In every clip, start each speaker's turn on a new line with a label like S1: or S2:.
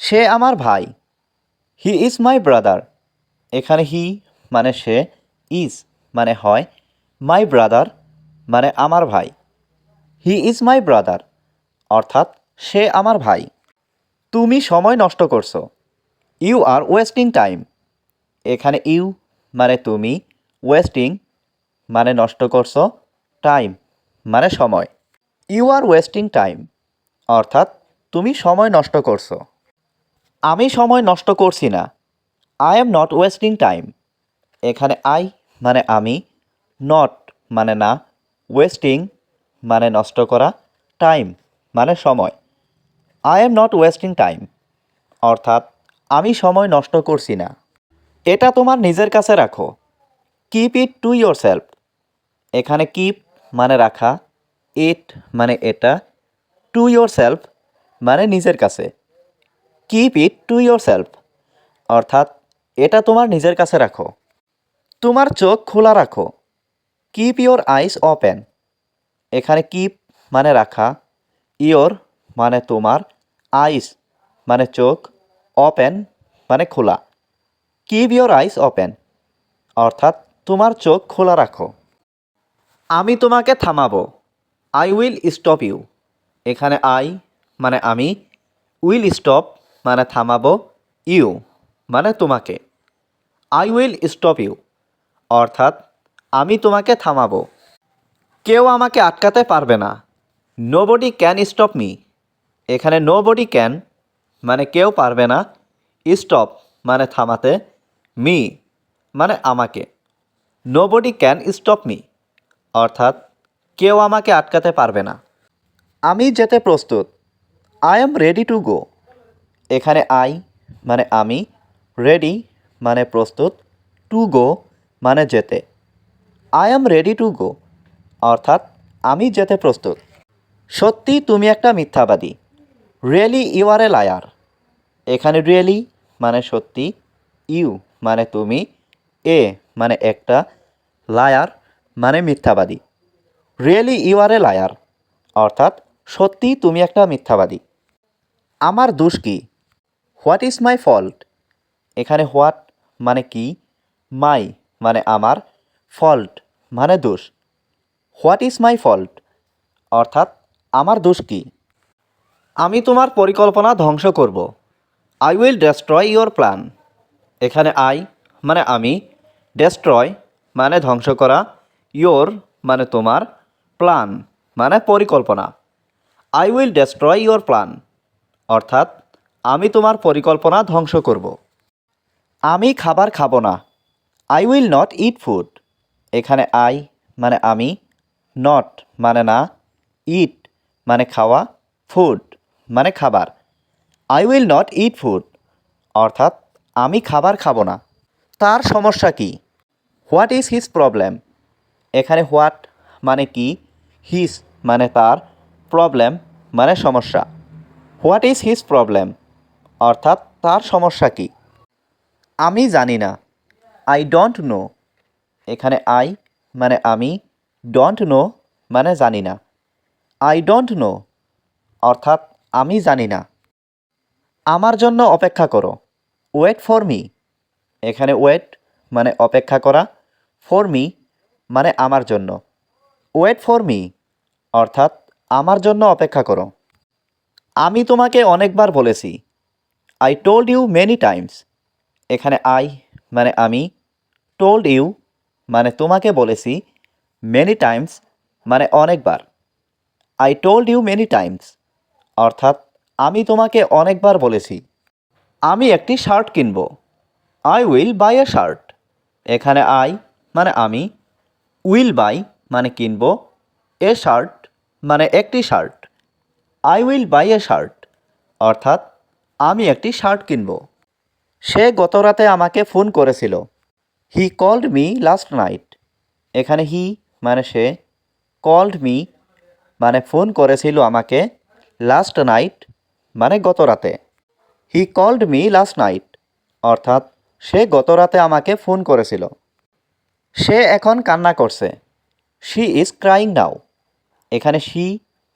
S1: সে আমার ভাই। He is my brother এখানে হি মানে সে ইজ মানে হয় মাই ব্রাদার মানে আমার ভাই। হি ইজ মাই ব্রাদার অর্থাৎ সে আমার ভাই। তুমি সময় নষ্ট করছ। ইউ আর ওয়েস্টিং টাইম এখানে ইউ মানে তুমি ওয়েস্টিং মানে নষ্ট করছ টাইম মানে সময়। ইউ আর ওয়েস্টিং টাইম অর্থাৎ তুমি সময় নষ্ট করছ। আমি সময় নষ্ট করছি না। I am not wasting time এখানে আই মানে আমি নট মানে না ওয়েস্টিং মানে নষ্ট করা টাইম মানে সময়। I am not wasting time অর্থাৎ, আমি সময় নষ্ট করছি না। এটা তোমার নিজের কাছে রাখো। Keep it to yourself এখানে কিপ মানে রাখা ইট মানে এটা টু ইয়োর সেলফ মানে নিজের কাছে। Keep it to yourself অর্থাৎ, এটা তোমার নিজের কাছে রাখো। তোমার চোখ খোলা রাখো। কিপ ইয়োর আইস ওপেন এখানে কিপ মানে রাখা। ইয়োর মানে তোমার। আইস মানে চোখ। ওপেন মানে খোলা। কিপ ইয়োর আইস ওপেন অর্থাৎ, তোমার চোখ খোলা রাখো। আমি তোমাকে থামাবো। আই উইল স্টপ ইউ এখানে আই মানে আমি। উইল স্টপ মানে থামাবো ইউ মানে তোমাকে। আই উইল স্টপ ইউ অর্থাৎ আমি তোমাকে থামাবো। কেউ আমাকে আটকাতে পারবে না। Nobody can stop me এখানে নো বডি ক্যান মানে কেউ পারবে না। স্টপ মানে থামাতে মি মানে আমাকে। Nobody can stop me অর্থাৎ কেউ আমাকে আটকাতে পারবে না। আমি যেতে প্রস্তুত। I am ready to go এখানে আই মানে আমি রেডি মানে প্রস্তুত টু গো মানে যেতে। I am ready to go অর্থাৎ আমি যেতে প্রস্তুত। সত্যি তুমি একটা মিথ্যাবাদী। Really you are a liar এখানে রিয়েলি মানে সত্যি ইউ মানে তুমি এ মানে একটা লায়ার মানে মিথ্যাবাদী। Really you are a liar অর্থাৎ সত্যি তুমি একটা মিথ্যাবাদী। আমার দোষ কি? What is my fault? এখানে হোয়াট মানে কি? মাই মানে আমার ফল্ট মানে দোষ। What is my fault? অর্থাৎ আমার দোষ কি? আমি তোমার পরিকল্পনা ধ্বংস করব। I will destroy your plan. এখানে আই মানে আমি, ডেস্ট্রয় মানে ধ্বংস করা ইয়োর মানে তোমার প্ল্যান মানে পরিকল্পনা। I will destroy your plan. অর্থাৎ আমি তোমার পরিকল্পনা ধ্বংস করব। আমি খাবার খাব না। I will not eat food এখানে আই মানে আমি নট মানে না ইট মানে খাওয়া ফুড মানে খাবার। I will not eat food অর্থাৎ আমি খাবার খাব না। তার সমস্যা কি? হোয়াট ইজ হিজ প্রবলেম এখানে হোয়াট মানে কি? হিজ মানে তার প্রবলেম মানে সমস্যা। হোয়াট ইজ হিজ প্রবলেম অর্থাৎ তার সমস্যা কি? আমি জানি না। আই ডোন্ট নো এখানে আই মানে আমি। ডোন্ট নো মানে জানি না। আই ডোন্ট নো অর্থাৎ আমি জানি না। আমার জন্য অপেক্ষা করো। ওয়েট ফর মি এখানে ওয়েট মানে অপেক্ষা করা। ফর মি মানে আমার জন্য। ওয়েট ফর মি অর্থাৎ আমার জন্য অপেক্ষা করো। আমি তোমাকে অনেকবার বলেছি I told you many times এখানে আই মানে আমি টোল্ড ইউ মানে তোমাকে বলেছি মেনি টাইমস মানে অনেকবার। I told you many times অর্থাৎ আমি তোমাকে অনেকবার বলেছি। আমি একটি শার্ট কিনব। I will buy a shirt এখানে আই মানে আমি উইল বাই মানে কিনব। এ শার্ট মানে একটি shirt I will buy a shirt অর্থাৎ আমি একটি শার্ট কিনব। সে গত রাতে আমাকে ফোন করেছিল। He called me last night এখানে হি মানে সে। কল্ড মি মানে ফোন করেছিল আমাকে লাস্ট নাইট মানে গত রাতে he called me last night অর্থাৎ সে গত রাতে আমাকে ফোন করেছিল। সে এখন কান্না করছে। শি ইজ ক্রাইং নাও এখানে শি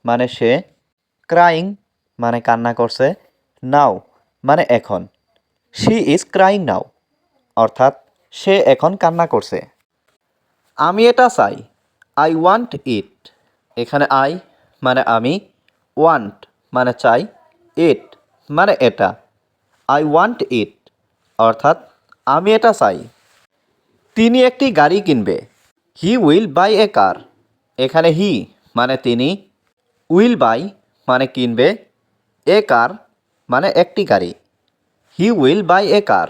S1: মানে সে। ক্রাইং মানে কান্না করছে। নাও মানে এখন। শি ইজ ক্রাইং নাও, অর্থাৎ সে এখন কান্না করছে। আমি এটা চাই, আই ওয়ান্ট ইট। এখানে আই মানে আমি, ওয়ান্ট মানে চাই, ইট মানে এটা। আই ওয়ান্ট ইট, অর্থাৎ আমি এটা চাই। তিনি একটি গাড়ি কিনবে। He will buy a car. এখানে হি মানে তিনি, উইল বাই মানে কিনবে। এ কার মানে একটি গাড়ি। হি উইল বাই এ কার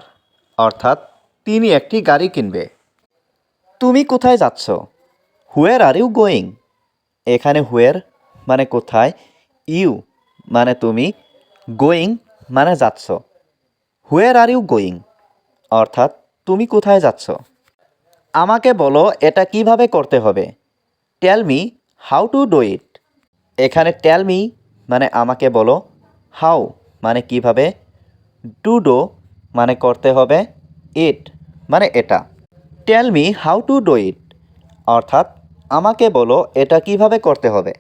S1: অর্থাৎ তিনি একটি গাড়ি কিনবে। তুমি কোথায় যাচ্ছ? হুয়ের আর ইউ গোয়িং এখানে হুয়ের মানে কোথায় ইউ মানে তুমি গোয়িং মানে যাচ্ছ। হুয়ের আর ইউ গোয়িং অর্থাৎ তুমি কোথায় যাচ্ছ? আমাকে বলো এটা কীভাবে করতে হবে। Tell me how to do it এখানে টেল মি মানে আমাকে বলো হাউ মানে কীভাবে? টু ডো মানে করতে হবে ইট মানে এটা। Tell me how to do it. অর্থাৎ আমাকে বলো এটা কীভাবে করতে হবে।